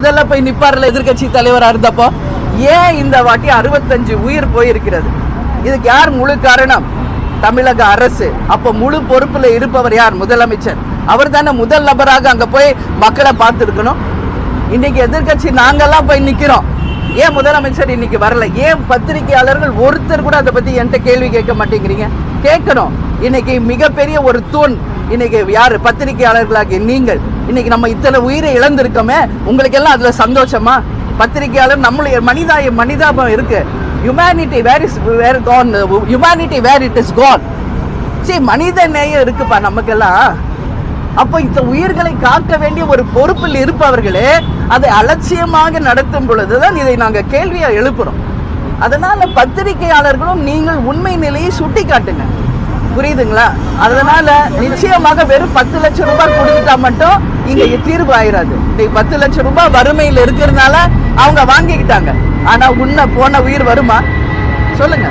முதல்ல போய் நிப்பார்ல எதிர்க்கட்சி தலைவரா இருந்தப்போ ஏன் இந்த வாட்டி அறுபத்தஞ்சு உயிர் போயிருக்கிறது? இதுக்கு யார் முழு காரணம்? தமிழக அரசு. அப்ப முழு பொறுப்புல இருப்பவர் யார்? முதலமைச்சர். அவர் தானே முதல் நபராக அங்க போய் மக்களை பார்த்துருக்கணும். இன்னைக்கு எதிர்க்கட்சி நாங்கெல்லாம் போய் நிக்கிறோம். ஏன் முதலமைச்சர் இன்னைக்கு வரல? ஏன் பத்திரிகையாளர்கள் ஒருத்தர் கூட அதை பத்தி என்கிட்ட கேள்வி கேட்க மாட்டேங்கிறீங்க? கேட்கணும். இன்னைக்கு மிகப்பெரிய ஒரு தூண் இன்னைக்கு யார் பத்திரிகையாளர்களாகிய நீங்கள் இன்னைக்கு நம்ம இத்தனை உயிரை இழந்திருக்கோமே உங்களுக்கு எல்லாம் அதுல சந்தோஷமா? பத்திரிகையாளர் நம்மளுடைய மனிதாய மனிதாபம் இருக்கு. Humanity where is where gone humanity where it is gone சரி மனித நேயம் இருக்குப்பா நமக்கெல்லாம். அப்போ இந்த உயிர்களை காக்க வேண்டிய ஒரு பொறுப்பில் இருப்பவர்களே அதை அலட்சியமாக நடத்தும் பொழுதுதான் இதை நாங்கள் கேள்வியாக எழுப்புறோம். அதனால பத்திரிகையாளர்களும் நீங்கள் உண்மை நிலையை சுட்டி காட்டுங்க புரியுதுங்களா? அதனால நிச்சயமாக வெறும் பத்து லட்சம் ரூபாய் கொடுத்துட்டா மட்டும் இங்க தீர்வு ஆயிராது. இன்னைக்கு பத்து லட்சம் ரூபாய் வறுமையில் இருக்கிறதுனால அவங்க வாங்கிக்கிட்டாங்க. ஆனா உன்ன போன உயிர் வருமா? சொல்லுங்க.